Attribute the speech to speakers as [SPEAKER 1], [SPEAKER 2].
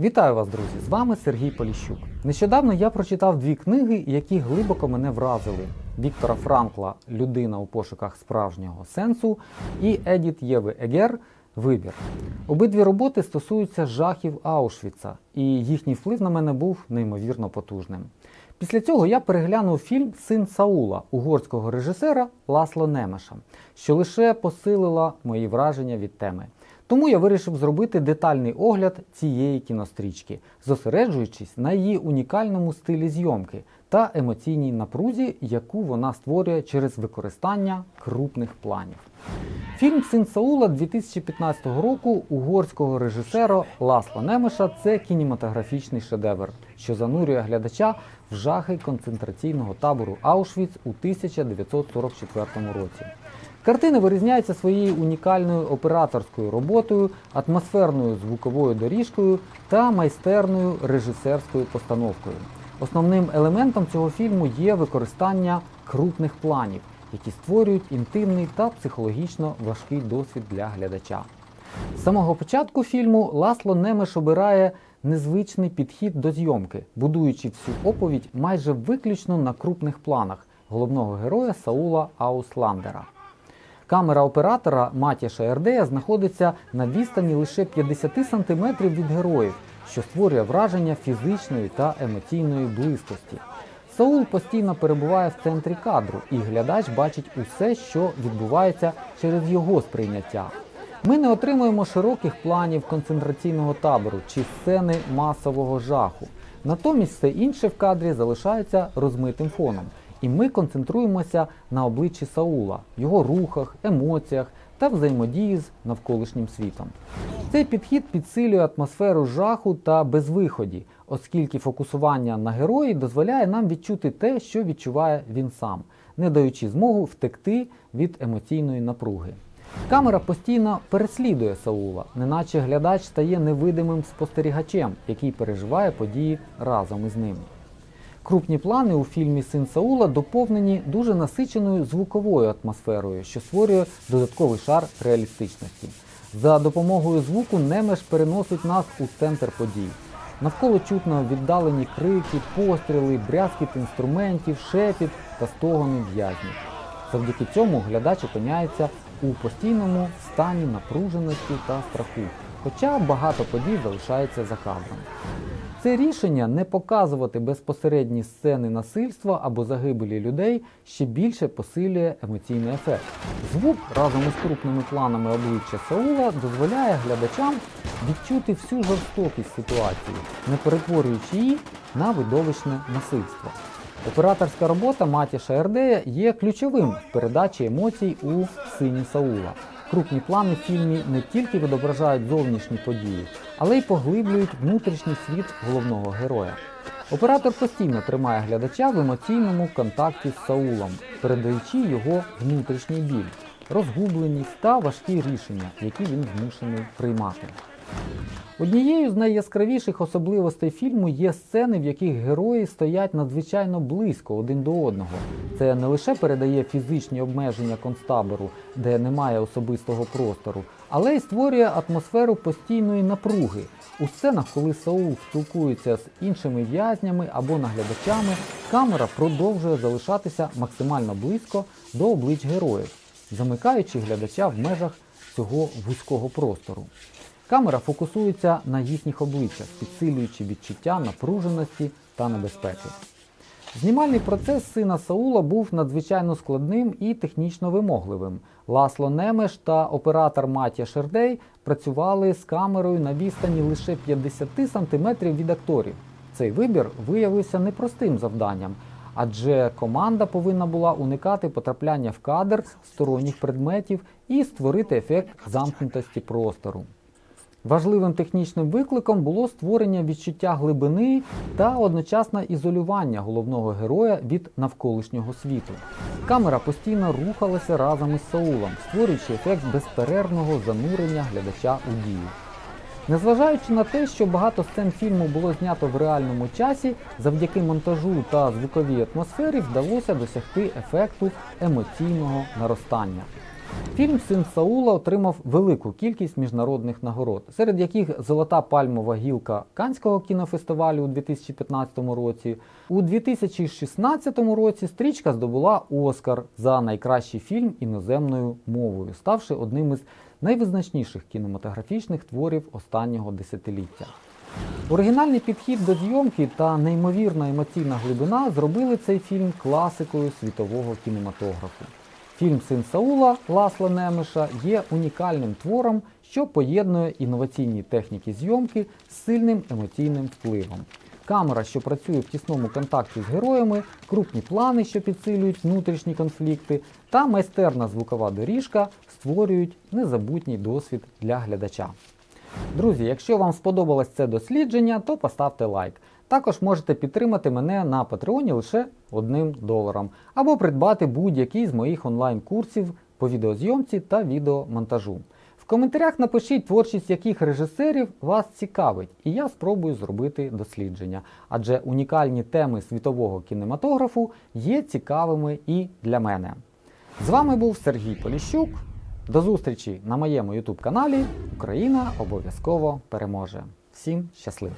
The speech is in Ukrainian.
[SPEAKER 1] Вітаю вас, друзі! З вами Сергій Поліщук. Нещодавно я прочитав дві книги, які глибоко мене вразили: Віктора Франкла Людина у пошуках справжнього сенсу і Едіт Єви Егер Вибір. Обидві роботи стосуються жахів Аушвіца, і їхній вплив на мене був неймовірно потужним. Після цього я переглянув фільм Син Саула угорського режисера Ласло Немеша, що лише посилила мої враження від теми. Тому я вирішив зробити детальний огляд цієї кінострічки, зосереджуючись на її унікальному стилі зйомки та емоційній напрузі, яку вона створює через використання крупних планів. Фільм Син Саула 2015 року угорського режисера Ласла Немеша це кінематографічний шедевр, що занурює глядача в жахи концентраційного табору Аушвіц у 1944 році. Картина вирізняється своєю унікальною операторською роботою, атмосферною звуковою доріжкою та майстерною режисерською постановкою. Основним елементом цього фільму є використання крупних планів, які створюють інтимний та психологічно важкий досвід для глядача. З самого початку фільму Ласло Немеш обирає незвичний підхід до зйомки, будуючи всю оповідь майже виключно на крупних планах головного героя Саула Аусландера. Камера оператора Матіша Ердея знаходиться на відстані лише 50 см від героїв, що створює враження фізичної та емоційної близькості. Саул постійно перебуває в центрі кадру, і глядач бачить усе, що відбувається через його сприйняття. Ми не отримуємо широких планів концентраційного табору чи сцени масового жаху. Натомість все інше в кадрі залишається розмитим фоном. І ми концентруємося на обличчі Саула, його рухах, емоціях та взаємодії з навколишнім світом. Цей підхід підсилює атмосферу жаху та безвиході, оскільки фокусування на герої дозволяє нам відчути те, що відчуває він сам, не даючи змогу втекти від емоційної напруги. Камера постійно переслідує Саула, неначе глядач стає невидимим спостерігачем, який переживає події разом із ним. Крупні плани у фільмі Син Саула доповнені дуже насиченою звуковою атмосферою, що створює додатковий шар реалістичності. За допомогою звуку Немеш переносить нас у центр подій. Навколо чутно віддалені крики, постріли, брязкіт інструментів, шепіт та стогони в'язнів. Завдяки цьому глядач опиняється у постійному стані напруженості та страху, хоча багато подій залишається за кадром. Це рішення не показувати безпосередні сцени насильства або загибелі людей ще більше посилює емоційний ефект. Звук разом із крупними планами обличчя Саула дозволяє глядачам відчути всю жорстокість ситуації, не перетворюючи її на видовищне насильство. Операторська робота Матіша Ердея є ключовим в передачі емоцій у сині Саула. Крупні плани в фільмі не тільки відображають зовнішні події, але й поглиблюють внутрішній світ головного героя. Оператор постійно тримає глядача в емоційному контакті з Саулом, передаючи його внутрішній біль, розгубленість та важкі рішення, які він змушений приймати. Однією з найяскравіших особливостей фільму є сцени, в яких герої стоять надзвичайно близько один до одного. Це не лише передає фізичні обмеження концтабору, де немає особистого простору, але й створює атмосферу постійної напруги. У сценах, коли Саул спілкується з іншими в'язнями або наглядачами, камера продовжує залишатися максимально близько до облич героїв, замикаючи глядача в межах цього вузького простору. Камера фокусується на їхніх обличчях, підсилюючи відчуття напруженості та небезпеки. Знімальний процес сина Саула був надзвичайно складним і технічно вимогливим. Ласло Немеш та оператор Матія Шердей працювали з камерою на відстані лише 50 см від акторів. Цей вибір виявився непростим завданням, адже команда повинна була уникати потрапляння в кадр сторонніх предметів і створити ефект замкнутості простору. Важливим технічним викликом було створення відчуття глибини та одночасне ізолювання головного героя від навколишнього світу. Камера постійно рухалася разом із Саулом, створюючи ефект безперервного занурення глядача у дію. Незважаючи на те, що багато сцен фільму було знято в реальному часі, завдяки монтажу та звуковій атмосфері вдалося досягти ефекту емоційного наростання. Фільм Син Саула отримав велику кількість міжнародних нагород, серед яких Золота пальмова гілка Канського кінофестивалю у 2015 році. У 2016 році стрічка здобула Оскар за найкращий фільм іноземною мовою, ставши одним із найвизначніших кінематографічних творів останнього десятиліття. Оригінальний підхід до зйомки та неймовірна емоційна глибина зробили цей фільм класикою світового кінематографу. Фільм Син Саула Ласла Немеша є унікальним твором, що поєднує інноваційні техніки зйомки з сильним емоційним впливом. Камера, що працює в тісному контакті з героями, крупні плани, що підсилюють внутрішні конфлікти, та майстерна звукова доріжка створюють незабутній досвід для глядача. Друзі, якщо вам сподобалось це дослідження, то поставте лайк. Також можете підтримати мене на Патреоні лише одним доларом, або придбати будь-який з моїх онлайн-курсів по відеозйомці та відеомонтажу. В коментарях напишіть творчість яких режисерів вас цікавить, і я спробую зробити дослідження, адже унікальні теми світового кінематографу є цікавими і для мене. З вами був Сергій Поліщук. До зустрічі на моєму YouTube каналі Україна обов'язково переможе. Всім щасливо!